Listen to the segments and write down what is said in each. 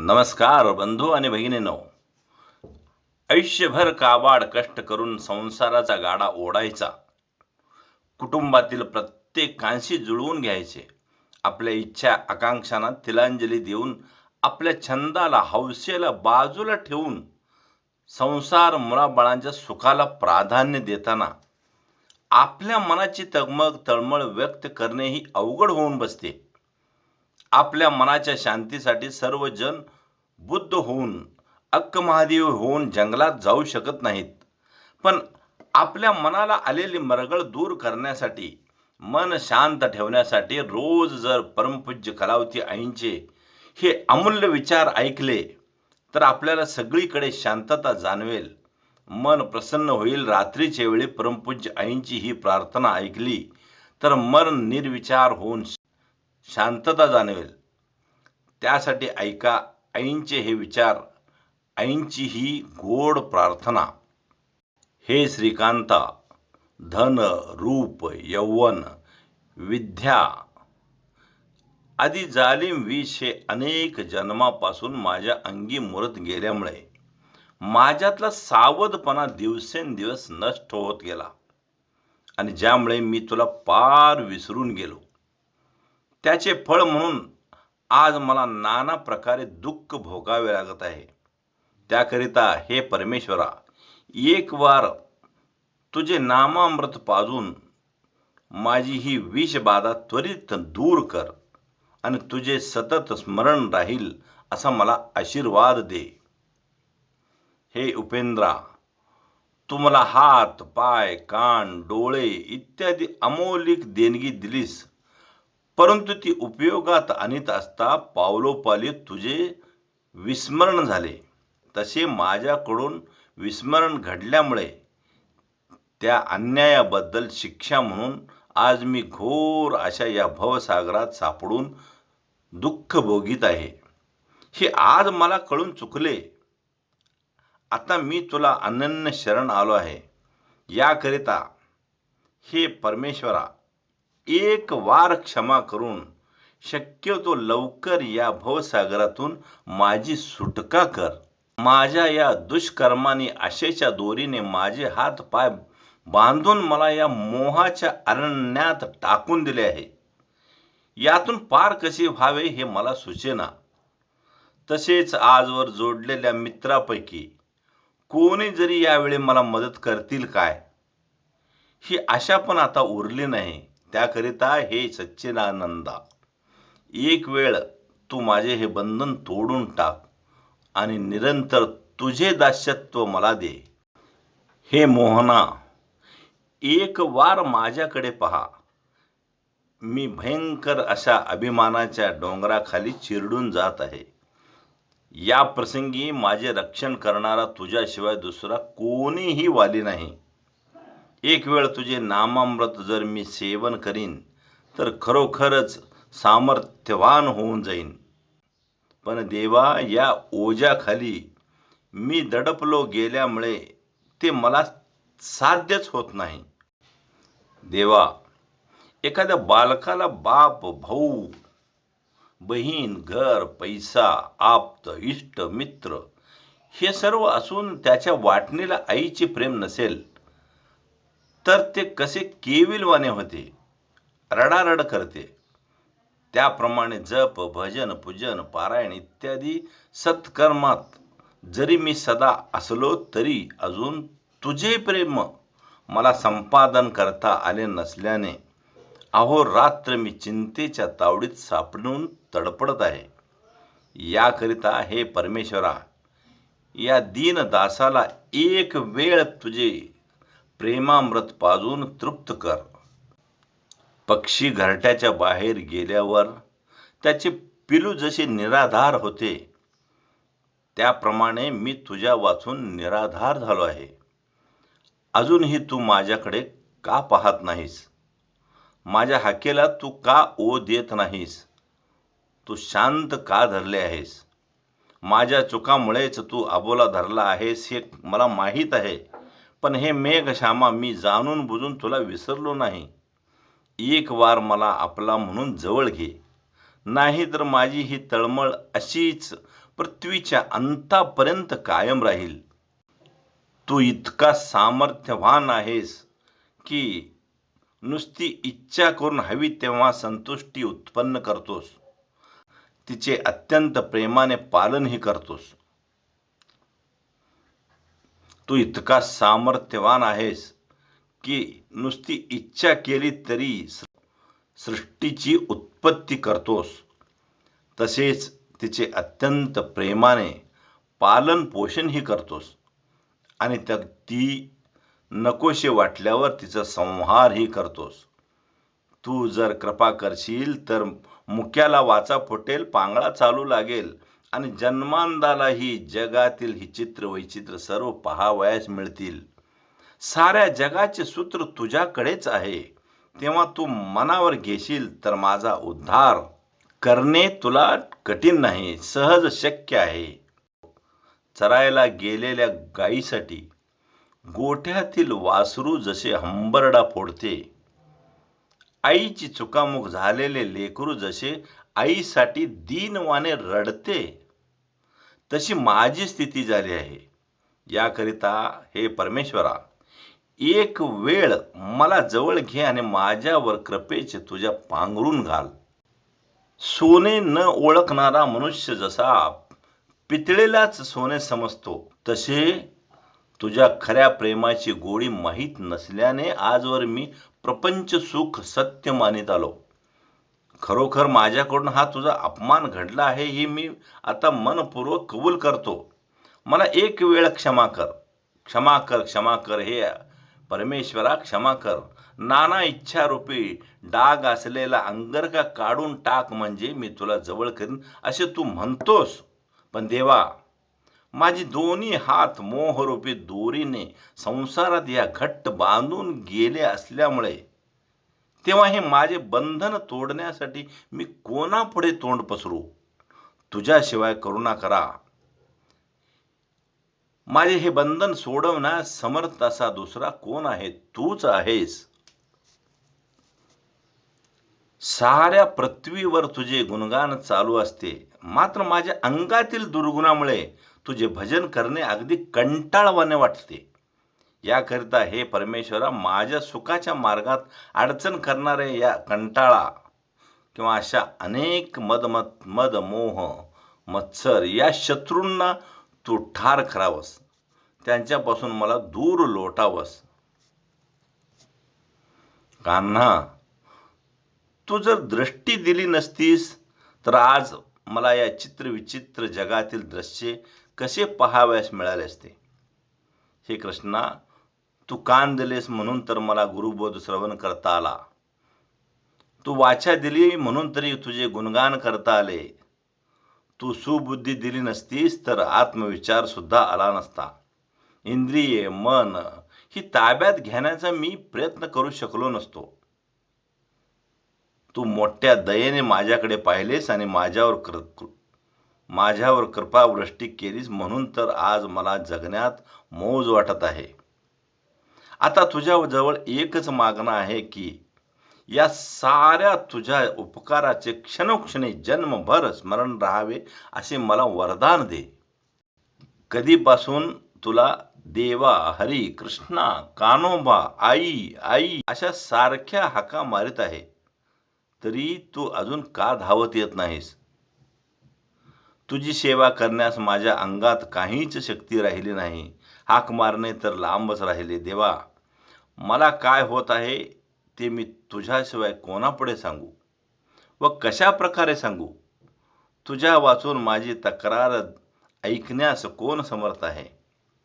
नमस्कार बंधू आणि भगिनीनो आयुष्यभर काबाड कष्ट करून संसाराचा गाडा ओढायचा. कुटुंबातील प्रत्येकांशी जुळवून घ्यायचे. आपल्या इच्छा आकांक्षांना तिलांजली देऊन आपल्या छंदाला हौसेला बाजूला ठेवून संसार मुलाबाळांच्या सुखाला प्राधान्य देताना आपल्या मनाची तगमग तळमळ व्यक्त करणे ही अवघड होऊन बसते. आपल्या मनाच्या शांतीसाठी सर्वजण बुद्ध होऊन अक्क महादेव होऊन जंगलात जाऊ शकत नाहीत. पण आपल्या मनाला आलेली मरगळ दूर करण्यासाठी मन शांत ठेवण्यासाठी रोज जर परमपूज्य कलावती आईंचे हे अमूल्य विचार ऐकले तर आपल्याला सगळीकडे शांतता जाणवेल. मन प्रसन्न होईल. रात्रीच्या वेळी परमपूज्य आईंची ही प्रार्थना ऐकली तर मन निर्विचार होऊन शांतता जाणवेल. त्यासाठी ऐका आईंचे हे विचार आईंची ही गोड प्रार्थना. हे श्रीकांता धन रूप यौवन विद्या आदी जालिम विष हे अनेक जन्मापासून माझ्या अंगी मुरत गेल्यामुळे माझ्यातला सावधपणा दिवसेंदिवस नष्ट होत गेला आणि ज्यामुळे मी तुला पार विसरून गेलो. त्याचे फळ म्हणून आज मला नाना प्रकारे दुःख भोगावे लागत आहे. त्याकरिता हे परमेश्वरा एक वार तुझे नामामृत पाजून माझी ही विषबाधा त्वरित दूर कर आणि तुझे सतत स्मरण राहील असा मला आशीर्वाद दे. हे उपेंद्रा तू मला हात पाय कान डोळे इत्यादी अमौलिक देणगी दिलीस. परंतु ती उपयोगात आणीत असता पावलोपाली तुझे विस्मरण झाले. तसे माझ्याकडून विस्मरण घडल्यामुळे त्या अन्यायाबद्दल शिक्षा म्हणून आज मी घोर अशा या भवसागरात सापडून दुःख भोगीत आहे. हे आज मला कळून चुकले. आता मी तुला अनन्य शरण आलो आहे. याकरिता हे परमेश्वरा एक वार क्षमा करून शक्यतो लवकर या भवसागरातून माझी सुटका कर. माझ्या या दुष्कर्माने आशेच्या दोरीने माझे हात पाय बांधून मला या मोहाच्या अरण्यात टाकून दिले आहे. यातून पार कसे व्हावे हे मला सुचेना. तसेच आजवर जोडलेल्या मित्रापैकी कोणी जरी यावेळी मला मदत करतील काय? ही आशा पण आता उरली नाही. त्याकरिता हे सच्चिदानंदा एक वेळ तू माझे हे बंधन तोडून टाक आणि निरंतर तुझे दास्यत्व मला दे. हे मोहना एक वार माझ्याकडे पहा. मी भयंकर अशा अभिमानाच्या डोंगराखाली चिरडून जात आहे. या प्रसंगी माझे रक्षण करणारा तुझ्याशिवाय दुसरा कोणीही वाली नाही. एक वेळ तुझे नामामृत जर मी सेवन करीन तर खरोखरच सामर्थ्यवान होऊन जाईन. पण देवा या ओझ्याखाली मी दडपलो गेल्यामुळे ते मला साध्यच होत नाही. देवा एखाद्या बालकाला बाप भाऊ बहीण घर पैसा आप्त इष्ट मित्र हे सर्व असून त्याच्या वाटणीला आईचे प्रेम नसेल तर ते कसे केविलवाने होते रडारड करते. त्याप्रमाणे जप भजन पूजन पारायण इत्यादी सत्कर्मात जरी मी सदा असलो तरी अजून तुझे प्रेम मला संपादन करता आले नसल्याने अहो रात्र मी चिंतेच्या तावडीत सापडून तडपडत आहे. याकरिता हे परमेश्वरा या दीन दासाला एक वेळ तुझे प्रेमामृत पाजून तृप्त कर. पक्षी घरट्याच्या बाहेर गेल्यावर त्याचे पिलू जसे निराधार होते त्याप्रमाणे मी तुझ्या वाचून निराधार झालो आहे. अजूनही तू माझ्याकडे का पाहत नाहीस? माझ्या हाकेला तू का ओ देत नाहीस? तू शांत का धरले आहेस? माझ्या चुकामुळेच तू अबोला धरला आहेस हे मला माहीत आहे. पण हे मेघश्यामा मी जाणून बुजून तुला विसरलो नाही. एक वार मला आपला म्हणून जवळ घे. नाही तर माझी ही तळमळ अशीच पृथ्वीच्या अंतापर्यंत कायम राहील. तू इतका सामर्थ्यवान आहेस की नुसती इच्छा करून हवी तेव्हा संतुष्टी उत्पन्न करतोस. तिचे अत्यंत प्रेमाने पालनही करतोस. तू इतका सामर्थ्यवान आहेस की नुसती इच्छा केली तरी सृष्टीची उत्पत्ती करतोस. तसेच तिचे अत्यंत प्रेमाने पालन पोषणही करतोस. आणि त्या ती नकोशे वाटल्यावर तिचा संहारही करतोस. तू जर कृपा करशील तर मुक्याला वाचा फुटेल पांगळा चालू लागेल. आणि जन्मांदालाही जगातील ही चित्र वैचित्र सर्व पहावयास मिळतील. साऱ्या जगाचे सूत्र तुझ्याकडेच आहे. तेव्हा तू मनावर घेशील तर माझा उद्धार करणे तुला कठीण नाही सहज शक्य आहे. चरायला गेलेल्या गायीसाठी गोठ्यातील वासरू जसे हंबरडा फोडते. आईची चुकामुख झालेले लेकरू जसे आईसाठी दीनवाने रडते. तशी माझी स्थिती झाली आहे. याकरिता हे परमेश्वरा एक वेळ मला जवळ घे आणि माझ्यावर कृपेचे तुझ्या पांघरून घाल. सोने न ओळखणारा मनुष्य जसा पितळेलाच सोने समजतो तसे तुझ्या खऱ्या प्रेमाची गोडी माहीत नसल्याने आजवर मी प्रपंच सुख सत्य मानित आलो. खरोखर माझ्याकडून हा तुझा अपमान घडला आहे हे मी आता मनपूर्वक कबूल करतो. मला एक वेळ क्षमा कर. क्षमा कर क्षमा कर. हे परमेश्वरा क्षमा कर. नाना इच्छारूपी डाग असलेला अंगरका काढून टाक म्हणजे मी तुला जवळ करीन असे तू म्हणतोस. पण देवा माझी दोन्ही हात मोहरूपी दोरीने संसारात या घट्ट बांधून गेले असल्यामुळे तेव्हा हे माझे बंधन तोडण्यासाठी मी कोणापुढे तोंड पसरू? तुझ्याशिवाय करुणा करा. माझे हे बंधन सोडवण्यास समर्थ असा दुसरा कोण आहे? तूच आहेस. साऱ्या पृथ्वीवर तुझे गुणगान चालू असते. मात्र माझ्या अंगातील दुर्गुणामुळे तुझे भजन करणे अगदी कंटाळवाने वाटते. याकरिता हे परमेश्वरा माझ्या सुखाच्या मार्गात अडचण करणारे या कंटाळा किंवा अशा अनेक मद मदमोह मोह मत्सर या शत्रूंना तू ठार करावस. त्यांच्यापासून मला दूर लोटावस. कान्हा तू जर दृष्टी दिली नसतीस तर आज मला या चित्रविचित्र जगातील दृश्ये कसे पहावयास मिळाले असते? हे कृष्णा तू कान दिलेस म्हणून तर मला गुरुबोध श्रवण करता आला. तू वाचा दिली म्हणून तरी तुझे गुणगान करता आले. तू सुबुद्धी दिली नसतीस तर आत्मविचार सुद्धा आला नसता. इंद्रिये मन ही ताब्यात घेण्याचा मी प्रयत्न करू शकलो नसतो. तू मोठ्या दयेने माझ्याकडे पाहिलेस आणि माझ्यावर कृ माझ्यावर कृपावृष्टी केलीस म्हणून तर आज मला जगण्यात मौज वाटत आहे. आता तुझ्याजवळ एकच मागणं आहे की या साऱ्या तुझ्या उपकाराचे क्षणोक्षणी जन्मभर स्मरण राहावे असे मला वरदान दे. कधीपासून तुला देवा हरी कृष्णा कानोबा आई आई अशा सारख्या हाका मारित आहे तरी तू अजून का धावत येत नाहीस? तुझी सेवा करण्यास माझ्या अंगात काहीच शक्ती राहिली नाही. हाक मारणे तर लांबच राहिले देवा. मला काय होत आहे ते मी तुझ्याशिवाय कोणापुढे सांगू? व कशा प्रकारे सांगू? तुझ्या वाचून माझी तक्रार ऐकण्यास कोण समर्थ आहे?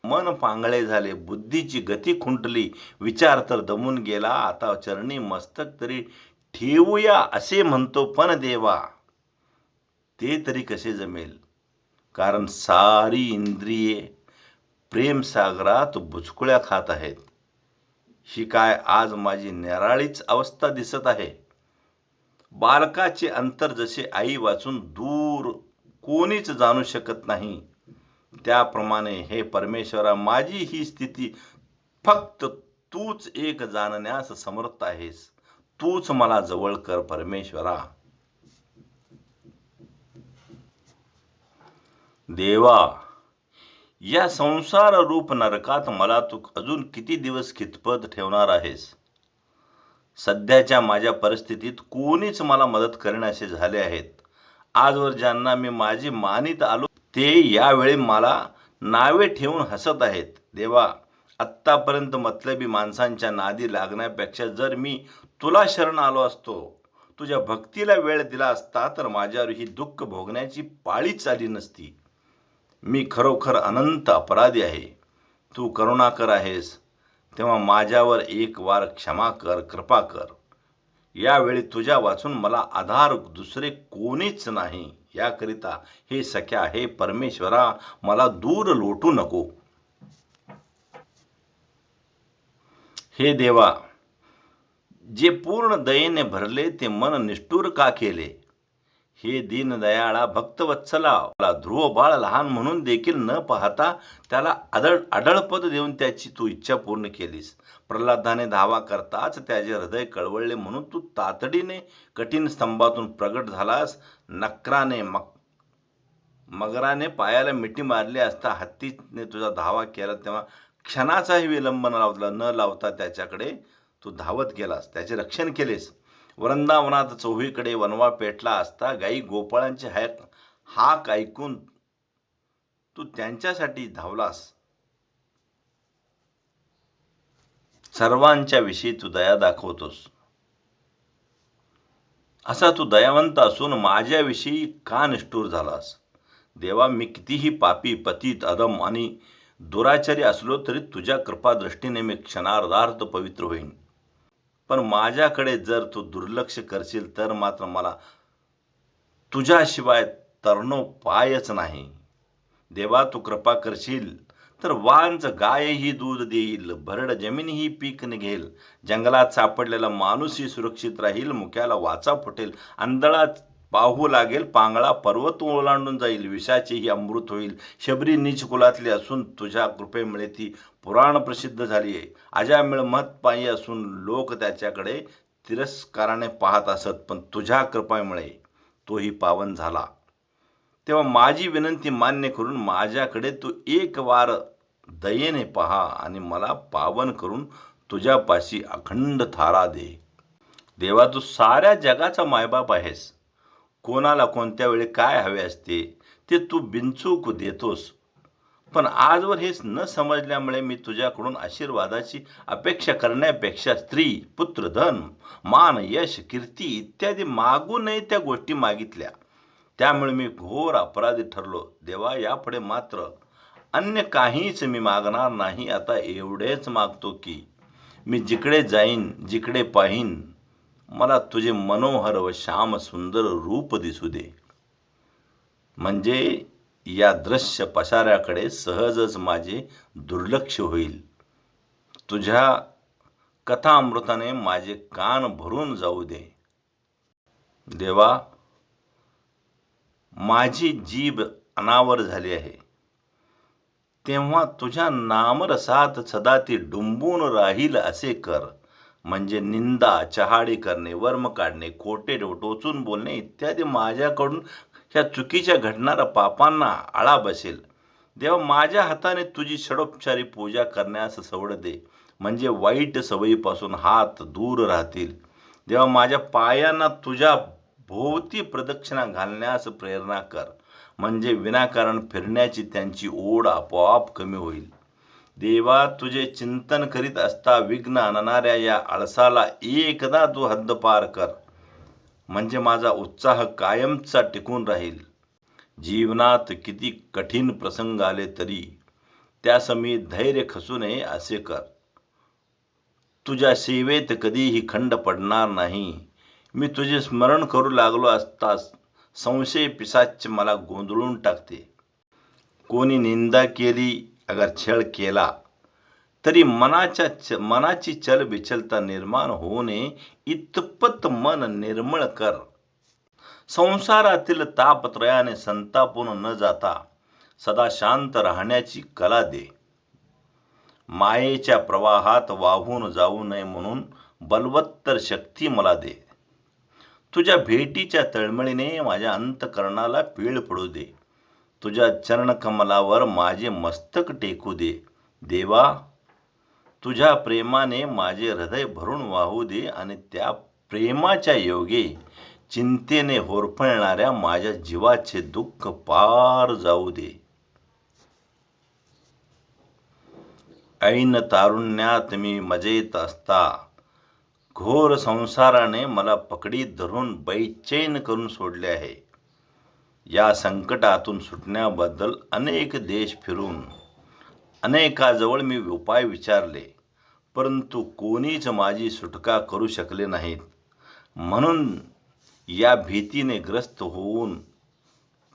मन पांगळे झाले बुद्धीची गती खुंटली विचार तर दमून गेला आता चरणी मस्तक तरी ठेवूया असे म्हणतो पण देवा ते तरी कसे जमेल? कारण सारी इंद्रिये प्रेमसागरात भुचकुळ्या खात आहेत. ही काय आज माझी निराळीच अवस्था दिसत आहे? बालकाचे अंतर जसे आई वाचून दूर कोणीच जाणू शकत नाही. त्याप्रमाणे हे परमेश्वरा माझी ही स्थिती फक्त तूच एक जाणण्यास समर्थ आहेस. तूच मला जवळ कर परमेश्वरा. देवा या संसार रूप नरकात मला तू अजून किती दिवस खितपत ठेवणार आहेस? सध्याच्या माझ्या परिस्थितीत कोणीच मला मदत करण्याचे झाले आहेत. आजवर ज्यांना मी माझी मानित आलो ते यावेळी मला नावे ठेवून हसत आहेत. देवा आत्तापर्यंत मतलबी माणसांच्या नादी लागण्यापेक्षा जर मी तुला शरण आलो असतो तुझ्या भक्तीला वेळ दिला असता तर माझ्यावर ही दुःख भोगण्याची पाळीच आली नसती. मी खरोखर अनंत अपराधी आहे. तू करुणा कर आहेस. तेव्हा माझ्यावर एक वार क्षमा कर कृपा कर. यावेळी तुझ्या वाचून मला आधार दुसरे कोणीच नाही. याकरिता हे सख्या हे परमेश्वरा मला दूर लोटू नको. हे देवा जे पूर्ण दयेने भरले ते मन निष्ठूर का केले? हे दीनदयाळा भक्तवत्सला ध्रुव बाळ लहान म्हणून देखील न पाहता त्याला अडळ अडळपद देऊन त्याची तू इच्छा पूर्ण केलीस. प्रल्हादाने धावा करताच त्याचे हृदय कळवळले म्हणून तू तातडीने कठीण स्तंभातून प्रगट झालास. नक्राने मक मगराने पायाला मिठी मारली असता हत्तीने तुझा धावा केला तेव्हा क्षणाचाही विलंब न लावला न लावता त्याच्याकडे तू धावत गेलास. त्याचे रक्षण केलेस. वृंदावनात चोहीकडे वनवा पेटला असता गाई गोपाळांचे हाक हाक ऐकून तू त्यांच्यासाठी धावलास. सर्वांच्या विषयी तू दया दाखवतोस. असा तू दयावंत असून माझ्याविषयी का निष्ठूर झालास? देवा मी कितीही पापी पतित अदम आणि दुराचारी असलो तरी तुझ्या कृपा दृष्टीने मी क्षणार्धार्थ पवित्र होईन. पण माझ्याकडे जर तू दुर्लक्ष करशील तर मात्र मला तुझ्याशिवाय तरणोपायच नाही. देवा तू कृपा करशील तर वांच गायही दूध देईल भरड जमीनही पीक निघेल जंगलात सापडलेला माणूसही सुरक्षित राहील मुक्याला वाचा फुटेल आंधळात पाहू लागेल पांगळा पर्वत ओलांडून जाईल विषाचेही अमृत होईल. शबरी नीच कुलातली असून तुझ्या कृपेमुळे ती पुराण प्रसिद्ध झाली आहे. अजामिळ महत्पायी असून लोक त्याच्याकडे तिरस्काराने पाहत असत पण तुझ्या कृपेमुळे तोही पावन झाला. तेव्हा माझी विनंती मान्य करून माझ्याकडे तू एक वार दयेने पहा आणि मला पावन करून तुझ्यापाशी अखंड थारा दे. देवा तू साऱ्या जगाचा मायबाप आहेस. कोणाला कोणत्या वेळी काय हवे असते ते तू बिनचूक देतोस. पण आजवर हेच न समजल्यामुळे मी तुझ्याकडून आशीर्वादाची अपेक्षा करण्यापेक्षा स्त्री पुत्र धन मान यश कीर्ती इत्यादी मागू नये त्या गोष्टी मागितल्या. त्यामुळे मी घोर अपराधी ठरलो. देवा यापुढे मात्र अन्य काहीच मी मागणार नाही. आता एवढेच मागतो की मी जिकडे जाईन जिकडे पाहीन मला तुझे मनोहर व श्याम सुंदर रूप दिसू दे. म्हणजे या दृश्य पसाऱ्याकडे सहजच माझे दुर्लक्ष होईल. तुझ्या कथामृताने माझे कान भरून जाऊ दे. देवा माझी जीभ अनावर झाली आहे. तेव्हा तुझ्या नामरसात सदा ती डुंबून राहील असे कर. म्हणजे निंदा चहाडी करणे वर्म काढणे खोटे टोचून बोलणे इत्यादी माझ्याकडून ह्या चुकीच्या घडणाऱ्या पापांना आळा बसेल. देवा माझ्या हाताने तुझी षडोपचारी पूजा करण्यास सवड दे. म्हणजे वाईट सवयीपासून हात दूर राहतील. देवा माझ्या पायांना तुझ्या भोवती प्रदक्षिणा घालण्यास प्रेरणा कर. म्हणजे विनाकारण फिरण्याची त्यांची ओढ आपोआप कमी होईल. देवा तुझे चिंतन करीत असता विघ्न आणणाऱ्या या आळसाला एकदा तू हद्दपार कर म्हणजे माझा उत्साह कायमचा टिकून राहील जीवनात किती कठीण प्रसंग आले तरी त्यास मी धैर्य खसू नये असे कर तुझ्या सेवेत कधीही खंड पडणार नाही मी तुझे स्मरण करू लागलो असतास संशय पिसाच मला गोंधळून टाकते कोणी निंदा केली अगर छळ केला तरी मनाच्या च मनाची चल बिचलता निर्माण होऊ नये इतपत मन निर्मळ कर. संसारातील तापत्रयाने संतापून न जाता सदा शांत राहण्याची कला दे. मायेच्या प्रवाहात वाहून जाऊ नये म्हणून बलवत्तर शक्ती मला दे. तुझ्या भेटीच्या तळमळीने माझ्या अंतकरणाला पीळ पडू दे. तुझ्या चरणकमलावर माझे मस्तक टेकू दे. देवा तुझ्या प्रेमाने माझे हृदय भरून वाहू दे आणि त्या प्रेमाच्या योगे चिंतेने होरपळणाऱ्या माझ्या जीवाचे दुःख पार जाऊ दे. ऐन तारुण्यात मी मजेत असता. घोर संसाराने मला पकडी धरून बैचैन करून सोडले आहे. या संकटातून सुटण्याबद्दल अनेक देश फिरून अनेकाजवळ मी उपाय विचारले परंतु कोणीच माझी सुटका करू शकले नाहीत. म्हणून या भीतीने ग्रस्त होऊन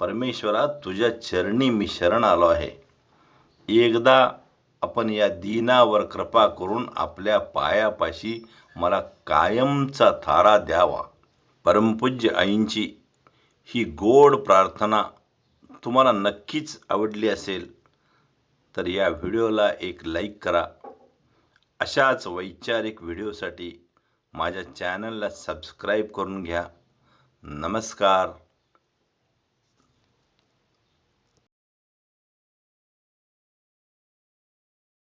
परमेश्वरा तुझ्या चरणी मी शरण आलो आहे. एकदा आपण या दीनावर कृपा करून आपल्या पायापाशी मला कायमचा थारा द्यावा. परमपूज्य आईंची ही गोड प्रार्थना तुम्हाला नक्कीच आवडली असेल तर या व्हिडिओला एक लाईक करा. अशाच वैचारिक व्हिडिओसाठी माझ्या चॅनलला सबस्क्राईब करून घ्या. नमस्कार.